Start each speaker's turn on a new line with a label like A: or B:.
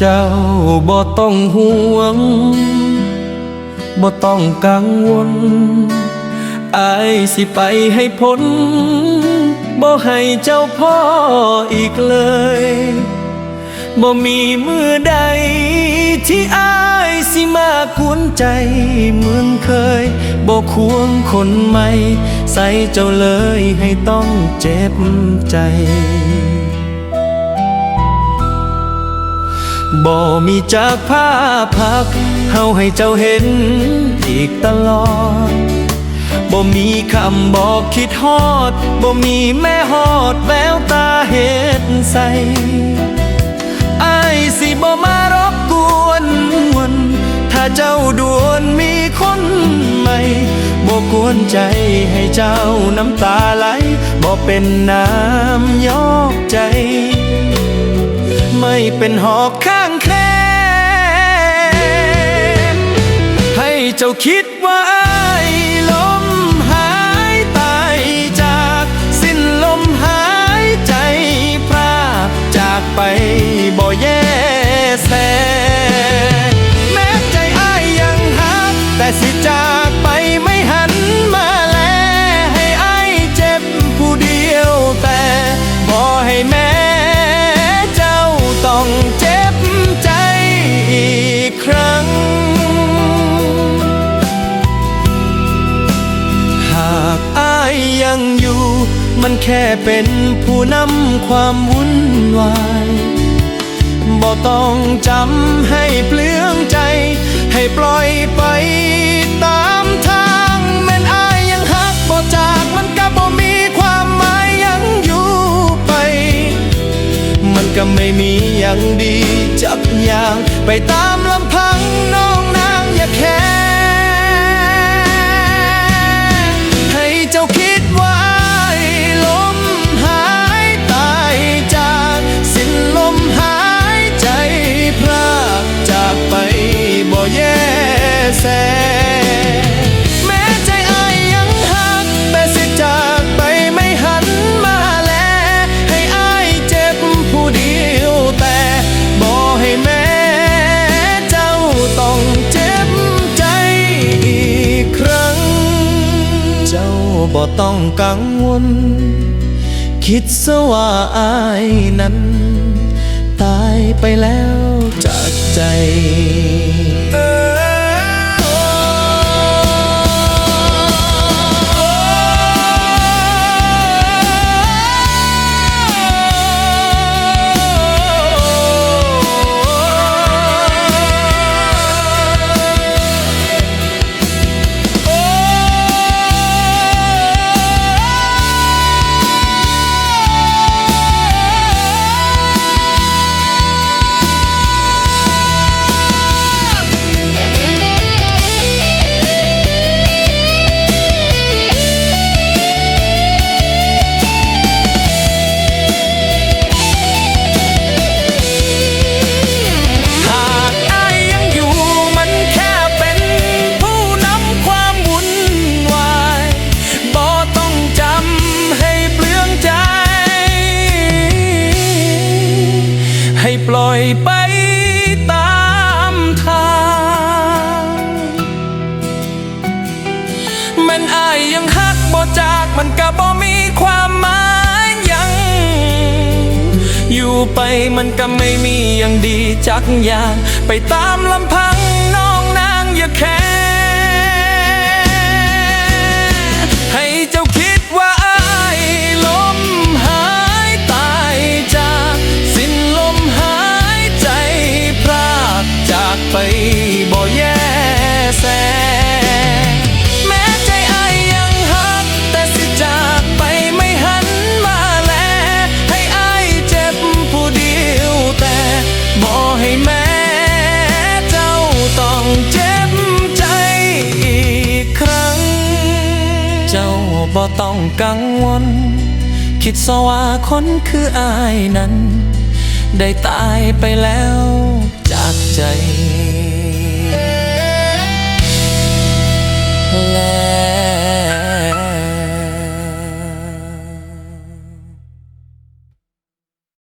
A: เจ้าบ่ต้องห่วงบ่ต้องกังวลอายสิไปให้พ้นบ่ให้เจ้าพ่ออีกเลยบ่มีมือใด ที่อายสิมาควรใจเหมือนเคยบ่ควงคนใหม่ ใส่เจ้าเลยให้ต้องเจ็บใจ บ่มีจากผ้าพักเฮาให้เจ้าเห็นอีกตลอดบ่มีคำบอกคิดฮอดบ่มีแม่ฮอดแววตาเห็ดใสไอายสิบ่มารบกวนวนถ้าเจ้าด่วนมีคนใหม่บ่กวนใจให้เจ้าน้ำตาไหลบ่เป็นน้ำย ยเป็นหอกข้างแคลมให้เจ้าคิด มันแค่เป็นผู้นำความวุ่นวายบ่ต้องจำให้เปลืองใจ ให้ปล่อยไปตามทางแม่นอายยังหักบ่จากมันก็บ่มีความหมายยังอยู่ไป มันก็ไม่มีอย่างดีจักอย่างไปตามล แส แม้ใจอายยังหัก แต่สิจากไปไม่หันมาแล ให้อายเจ็บผู้เดียวแต่บ่ให้แม่เจ้าต้องเจ็บใจอีกครั้ง เจ้าบ่ต้องกังวล คิดซะว่าอายนั้น ตายไปแล้วจากใจ ปล่อยไปตามทาง มันอายยังฮักบ่จากมันก็บ่มีความหมายยัง อยู่ไปมันก็ไม่มีอย่างดีจักอย่าง ไปตามลำพังน้องนางอย่าแค่ ต้องกังวล คิดสว่าคนคืออายนั้น ได้ตายไปแล้วจากใจแล้ว